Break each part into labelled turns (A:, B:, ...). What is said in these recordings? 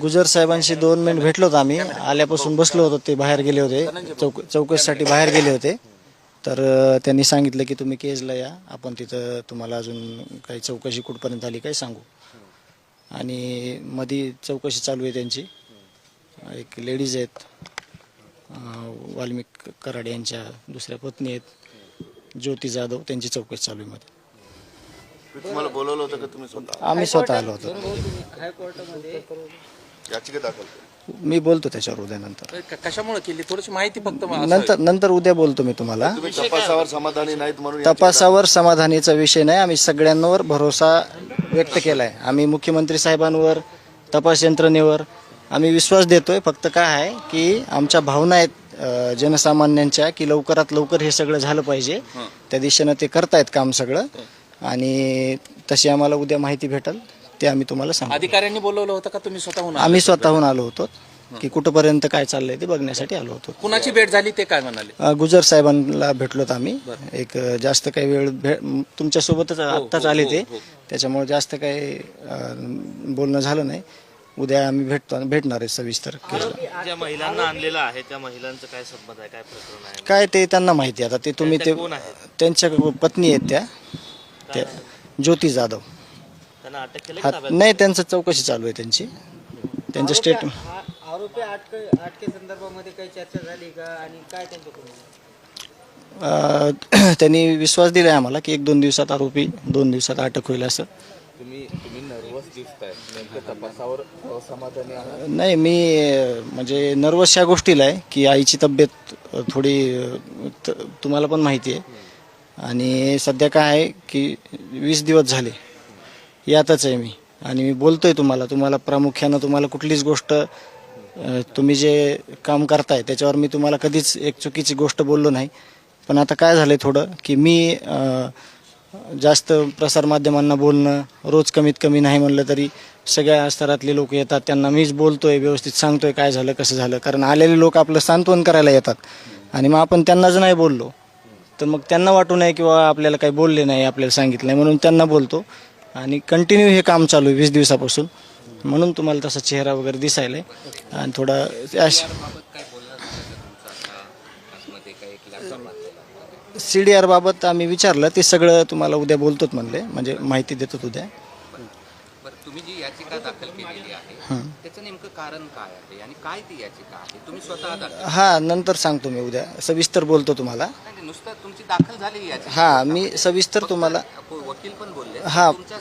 A: गुजर साहेबांशी दोन मिनिट भेटलो होतो आम्ही. आल्यापासून बसलो होतो ते बाहेर गेले होते. चौक चौकशीसाठी बाहेर गेले होते. तर त्यांनी सांगितलं की तुम्ही केजला या. आपण तिथं तुम्हाला अजून काही चौकशी कुठपर्यंत आली काही सांगू. आणि मधी चौकशी चालू आहे त्यांची. एक लेडीज आहेत. वाल्मिक कराड यांच्या दुसऱ्या पत्नी आहेत. ज्योती जाधव त्यांची चौकशी चालू आहे मध्ये
B: तुम्हाला बोलवलं होतं का तुम्ही स्वतः?
A: आम्ही स्वतः आलो होतो.
B: याचिका दाखल केली.
A: मी बोलतो त्याच्यावर उद्यानंतर.
C: क- कशामुळे केली? थोडीशी माहिती फक्त मला
A: नंतर नंतर उद्या बोलतो मी तुम्हाला.
B: तुम्ही तपासावर समाधानी नाहीत म्हणून याचिका
A: तपासावर समाधानीचा विषय नाही. आम्ही सगळ्यांवर भरोसा व्यक्त केलाय. आम्ही मुख्यमंत्री साहेबांवर तपास यंत्रणेवर आम्ही विश्वास देतोय. फक्त काय आहे की आमच्या भावना आहेत अ, जनसामान्यांच्या की लवकरात लवकर हे सगळं झालं पाहिजे. त्या दिशेनं ते करतायत काम सगळं. आणि तशी आम्हाला उद्या माहिती भेटल ते आम्ही तुम्हाला सांगू.
C: अधिकाऱ्यांनी बोलवलं होतं का तुम्ही स्वतःहून आले?
A: आम्ही स्वतःहून आलो होतो की कुठंपर्यंत काय चाललंय ते बघण्यासाठी आलो होतो.
C: कुणाची भेट झाली ते काय म्हणाले?
A: अ, गुजर साहेबांना भेटलोत आम्ही. एक अ, जास्त काही वेळ भे तुमच्या सोबतच आत्ताच आले ते. त्याच्यामुळे जास्त काही अ, बोलणं झालं नाही. उद्या आम्ही भेटतो भेटणार आहे सविस्तर केसला.
D: ज्या महिलांना आणलेलं आहे त्या महिलांचं काय संबंध आहे काय प्रकरण आहे?
A: काय ते त्यांना माहिती आहे. आता ते तुम्ही ते
D: कोण आहेत?
A: त्यांच्या पत्नी आहेत त्या. त्या ज्योती जाधव.
D: त्यांना अटक केली
A: हा नाही त्यांचं चौकशी चालू आहे त्यांची. त्यांचं स्टेट
E: आ- आरोपी अटके अटके संदर्भामध्ये काही चर्चा झाली का? आणि काय त्यांच्याकडून
A: अ, त्यांनी विश्वास दिलाय आम्हाला की एक दोन दिवसात आरोपी दोन दिवसात अटक होईल असं.
C: तुम्ही तुम्ही नर्वस दिसताय. नेमकं तपासावर असमाधानी आहात?
A: नाही मी अ, म्हणजे नर्वस या गोष्टीला आहे की आईची तब्येत अ, थोडी अ, त- तुम्हाला पण माहिती आहे. आणि सध्या काय आहे की वीस दिवस झाले. यातच आहे मी. आणि मी बोलतोय तुम्हाला तुम्हाला प्रामुख्यानं तुम्हाला कुठलीच गोष्ट अ, तुम्ही जे काम करताय त्याच्यावर मी तुम्हाला कधीच एक चुकीची गोष्ट बोललो नाही. पण आता काय झालंय थोडं की मी अ, जास्त प्रसारमाध्यमांना बोलणं रोज कमीत कमी नाही म्हणलं तरी सगळ्या स्तरातले लोक येतात त्यांना मीच बोलतोय व्यवस्थित सांगतोय काय झालं कसं झालं. कारण आलेले लोक आपलं सांत्वन करायला येतात. आणि मग आपण त्यांना जर नाही बोललो. तर मग त्यांना वाटू नये किंवा आपल्याला काही बोलले नाही आपल्याला सांगितलं नाही म्हणून त्यांना बोलतो. आणि कंटिन्यू हे काम चालू आहे वीस दिवसापासून. म्हणून तुम्हाला तसा चेहरा वगैरे दिसायला आहे आणि थोडा सी डी आरबाबत आम्ही विचारलं ते सगळं तुम्हाला उद्या बोलतोच म्हणले. म्हणजे माहिती देतो उद्या.
F: तुम्ही जी याचिका दाखल केलेली आहे त्याचं नेमकं कारण काय आहे आणि काय ती याचिका आहे? तुम्ही स्वतः दाखल
A: हा नंतर सांगतो मी उद्या. सविस्तर बोलतो तुम्हाला.
F: नाही, नाही, नुसतं तुमची दाखल झाली ही याचिका
A: हा मी सविस्तर तुम्हाला
F: को- वकील पण बोलले.
A: हा.
F: तुमच्या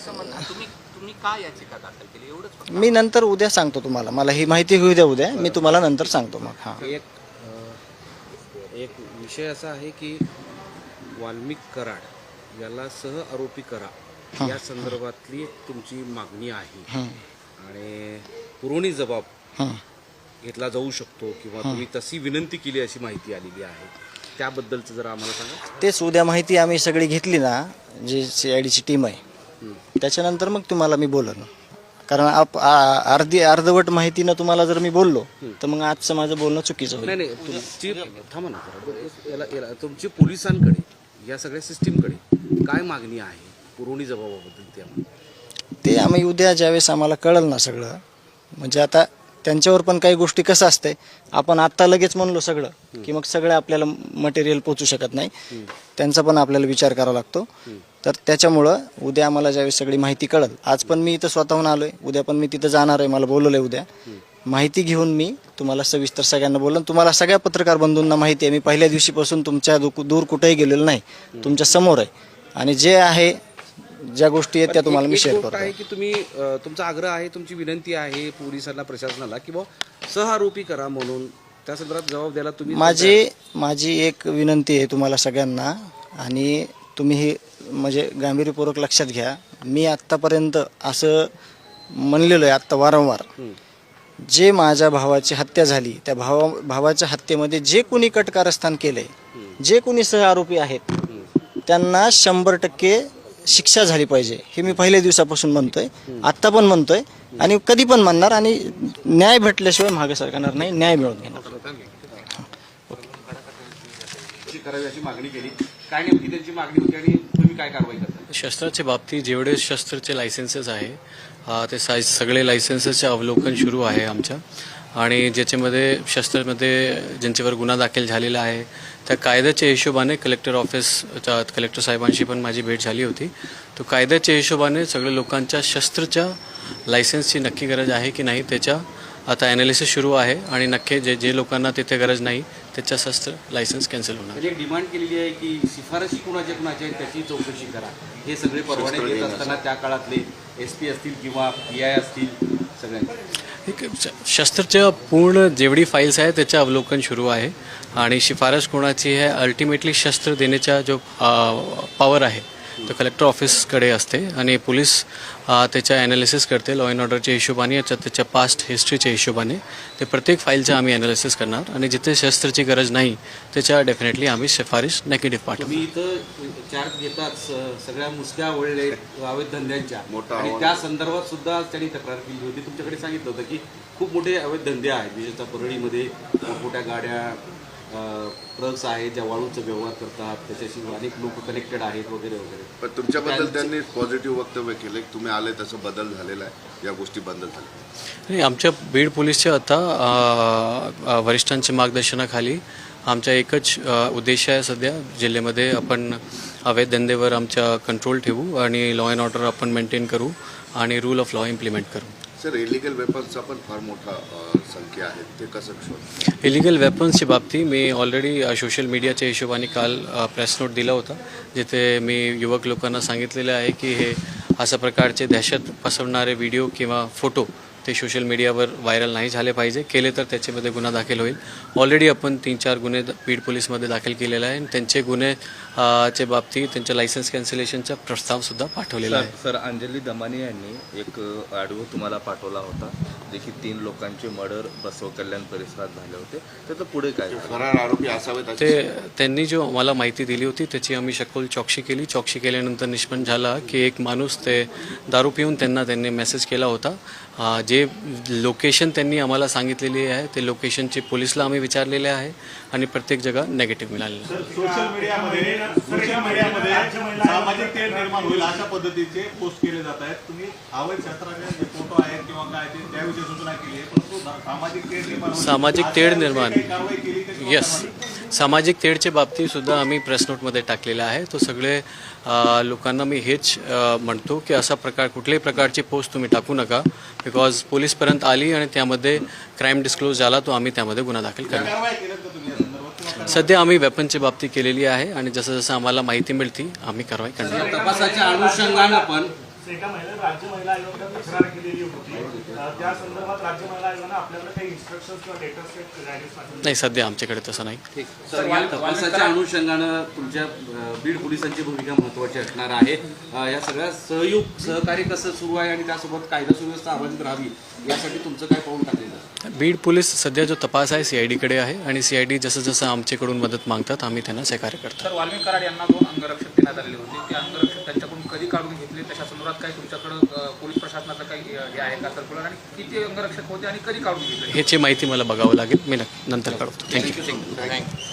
F: तुम्ही तुम्ही काय याचिका दाखल केली? एवढंच फक्त.
A: मी नंतर उद्या सांगतो तुम्हाला. मला ही माहिती होऊ द्या उद्या. मी तुम्हाला नंतर सांगतो मग. हा.
G: एक अ, एक विषय असा आहे की वाल्मिक कराड याला सह आरोपी करा या संदर्भातली तुमची मागणी आहे. आणि पुरवणी जबाब
A: हं.
G: घेतला जाऊ शकतो किंवा तुम्ही तशी विनंती केली अशी माहिती आलेली आहे. त्याबद्दलचं जरा आम्हाला सांगा.
A: तेच उद्या माहिती आम्ही सगळी घेतली ना जी सी आय डीची टीम आहे त्याच्यानंतर मग तुम्हाला मी बोलन कारण आप- आ- अर्धी अर्धवट माहितीनं तुम्हाला जर मी बोललो तर मग आजचं माझं बोलणं चुकीचं होईल.
G: नाही नाही तुमची थांबा ना जरा. याला याला तुमची पोलिसांकडे या सगळ्या सिस्टीमकडे काय मागणी आहे? पुरवणी जबाबाबद्दल ते आम्हाला.
A: ते आम्ही उद्या ज्यावेळेस आम्हाला कळलं ना सगळं म्हणजे आता त्यांच्यावर पण काही गोष्टी कसं असतंय आपण आत्ता लगेच म्हणलो सगळं की मग सगळं आपल्याला मटेरियल पोचू शकत नाही. त्यांचा पण आपल्याला विचार करावा लागतो. तर त्याच्यामुळं उद्या आम्हाला ज्यावेळेस सगळी माहिती कळल आज पण मी इथं स्वतःहून आलोय उद्या पण मी तिथं जाणार आहे मला बोलवलंय उद्या. माहिती घेऊन मी तुम्हाला सविस्तर सगळ्यांना बोललो. तुम्हाला सगळ्या पत्रकार बंधूंना माहिती आहे मी पहिल्या दिवशीपासून तुमच्या दु- दूर कुठेही गेलेलो नाही तुमच्यासमोर आहे. आणि जे आहे ज्या गोष्टी आहेत त्या तुम्हाला मी शेअर करतो
G: आहे की तुम्ही अ, तुमचा आग्रह आहे तुमची विनंती आहे पोलिसांना प्रशासनाला की बुवा सहआरोपी करा म्हणून. त्या संदर्भात जबाब द्यायला तुम्ही
A: माझी माझी एक विनंती आहे तुम्हाला सगळ्यांना आणि तुम्ही हे म्हणजे गांभीर्यपूर्वक लक्षात घ्या. मी आत्तापर्यंत असं म्हणलेलो आहे आत्ता वारंवार. जे माझ्या भावाची हत्या झाली त्या भावा भावाच्या हत्येमध्ये जे कोणी कटकारस्थान केलंय जे कोणी सह आरोपी आहेत त्यांना शंभर टक्के शिक्षा झाली पाहिजे. हे मी पहिल्या दिवसापासून म्हणतोय. आत्ता पण म्हणतोय. आणि कधी पण म्हणणार आणि न्याय भेटल्याशिवाय मागे सरकारणार नाही न्याय मिळवून घेणार.
B: करावी अशी मागणी केली
G: काय नेमकी त्यांची मागणी होती आणि तुम्ही काय कारवाई करता?
H: शस्त्राच्या बाबतीत जेवढे शस्त्रचे लायसन्सेस आहे ते साय सगळे लायसन्सेसचे अवलोकन सुरू आहे आमच्या. आणि ज्याच्यामध्ये शस्त्रामध्ये ज्यांच्यावर गुन्हा दाखल झालेला आहे त्या कायद्याच्या हिशोबाने कलेक्टर ऑफिस कलेक्टर साहेबांशी पण माझी भेट झाली होती. तो कायद्याच्या हिशोबाने सगळ्या लोकांच्या शस्त्रच्या लायसन्सची नक्की गरज आहे की नाही त्याच्या आता ॲनालिसिस सुरू आहे आणि नक्की जे जे लोकांना तिथे गरज नाही त्याच्या शस्त्र लायसन्स कॅन्सल होणार.
G: म्हणजे डिमांड केलेली आहे की शिफारशी कुणाच्या कुणाच्या आहेत त्याची चौकशी करा. हे सगळे परवाने घेत असताना त्या काळातले एस पी असतील किंवा पी आय असतील सगळ्यांचे.
H: शस्त्रच्या पूर्ण जेवढी फाईल्स आहे त्याचं अवलोकन सुरू आहे. आणि शिफारस कोणाची आहे अल्टिमेटली शस्त्र देण्याचा जो पॉवर आहे तो कलेक्टर ऑफिसकडे असते आणि पोलीस त्याच्या ॲनालिसिस करते लॉ अँड ऑर्डरच्या हिशोबाने याच्या त्याच्या पास्ट हिस्ट्रीच्या हिशोबाने. ते प्रत्येक फाईलचं आम्ही ॲनालिसिस करणार आणि जिथे शस्त्राची गरज नाही त्याच्या डेफिनेटली आम्ही शिफारस नेगेटिव्ह पाठवू
G: इथं चार्ज घेतात स- सगळ्या मुसक्या वळले अवैध धंद्यांच्या.
B: मोठं
G: आणि. त्या संदर्भात सुद्धा त्यांनी तक्रार केली होती. तुमच्याकडे सांगितलं होतं की खूप मोठे अवैध धंदे आहेत विशेषतः परळीमध्ये मोठ्या गाड्या ट्रक्स आहेत ज्या वाळूचा व्यवहार करतात त्याच्याशी अनेक लोक कनेक्टेड आहेत वगैरे वगैरे.
B: पण तुमच्याबद्दल त्यांनी पॉझिटिव्ह वक्तव्य केले की तुम्ही आले तसं बदल झालेला आहे या गोष्टी बंद झाल्या.
H: नाही आमच्या बीड पोलीसच्या आता वरिष्ठांच्या मार्गदर्शनाखाली आमचा एकच उद्देश आहे सध्या जिल्ह्यामध्ये आपण अवैध धंदेवर आमच्या कंट्रोल ठेवू आणि लॉ अँड ऑर्डर आपण मेंटेन करू आणि रूल ऑफ लॉ इम्प्लिमेंट करू.
B: सर इलिगल वेपन्सचा पण फार मोठा संख्या आहे. ते कसं शोध
H: इलिगल वेपन्सच्या बाबतीत मी ऑलरेडी सोशल मीडियाच्या हिशोबाने काल प्रेस नोट दिला होता जिथे मी युवक लोकांना सांगितलेलं आहे की हे अशा प्रकारचे दहशत पसरवणारे व्हिडिओ किंवा फोटो ते सोशल मीडियावर व्हायरल नाही झाले पाहिजे. केले तर त्याच्यामध्ये गुन्हा दाखल होईल. ऑलरेडी आपण तीन चार गुन्हे बीड पोलीसमध्ये दाखल केलेले आहे. आणि त्यांचे गुन्हे च्या बाबतीत त्यांच्या लायसन्स कॅन्सलेशनचा प्रस्तावसुद्धा पाठवलेला आहे.
C: सर अंजली दमानी यांनी एक ऑडिओ तुम्हाला पाठवला होता जे की तीन लोकांचे मर्डर बसव कल्याण परिसरात झाले होते. त्याचं पुढे काय?
B: फरार आरोपी असावेत
H: ते त्यांनी जो मला माहिती दिली होती त्याची आम्ही सखोल चौकशी केली. चौकशी केल्यानंतर निष्पन्न झाला की एक माणूस ते दारू पिऊन त्यांना त्यांनी मेसेज केला होता. जे लोकेशन त्यांनी आम्हाला सांगितलेली आहे ते लोकेशनचे पोलिसला आम्ही विचारलेले आहे आणि प्रत्येक जगा नेगेटिव्ह मिळालेलं
I: सामाजिक तेढ निर्माण होईल अशा पद्धतीचे पोस्ट केले जात आहेत. तुम्ही अवैध शस्त्राचे जे फोटो आहेत किंवा काय ते त्याविषयी सूचना केली आहे परंतु सामाजिक तेढ निर्माण होईल.
H: सामाजिक तेढ निर्माण.
I: कारवाई केली
H: येस सामाजिक तेढच्या बाबतीत सुद्धा आम्ही प्रेस नोटमध्ये टाकलेला आहे. तो सगळे लोकांना मी हेच म्हणतो की असा प्रकार कुठल्याही प्रकारची पोस्ट तुम्ही टाकू नका. बिकॉज पोलीसपर्यंत आली आणि त्यामध्ये क्राईम डिस्क्लोज झाला तो आम्ही त्यामध्ये गुन्हा दाखल करणार. सध्या आम्ही वेपनच्या बाबतीत केलेली आहे आणि जसं जसं आम्हाला माहिती मिळते आम्ही कारवाई करणार
G: तपासाच्या अनुषंगानं पण
I: एका राज्य महिला तक्रार केलेली होती. त्या संदर्भात राज्य महिला आयोगानं आपल्याकडे काही इन्स्ट्रक्शन किंवा पाठवले
H: नाही सध्या आमच्याकडे तसं नाही.
G: तर या तपासाच्या अनुषंगानं तुमच्या बीड पोलिसांची भूमिका महत्वाची असणार आहे. या सगळ्या सहयोग सहकार्य कसं सुरू आहे आणि त्यासोबत कायदा सुव्यवस्था अबाधित राहावी यासाठी तुमचं काय पाऊल टाकलेलं?
H: बीड पोलीस सध्या जो तपास आहे सी आय डीकडे आहे आणि सी आय डी जसं जसं आमच्याकडून मदत मागतात आम्ही त्यांना सहकार्य करतो.
J: तर वाल्मिक कराड यांना दोन अंगरक्षक देण्यात आलेले होते. ते अंगरक्षक त्यांच्याकडून कधी काढून घेतले? त्याच्या संदर्भात काही तुमच्याकडं पोलीस प्रशासनाचं काही हे आहे का? सर्क्युलर आणि किती अंगरक्षक होते आणि कधी काढून घेतले?
H: ह्याची माहिती मला बघावं लागेल. मी नंतर कळवतो थँक्यू
B: थँक्यू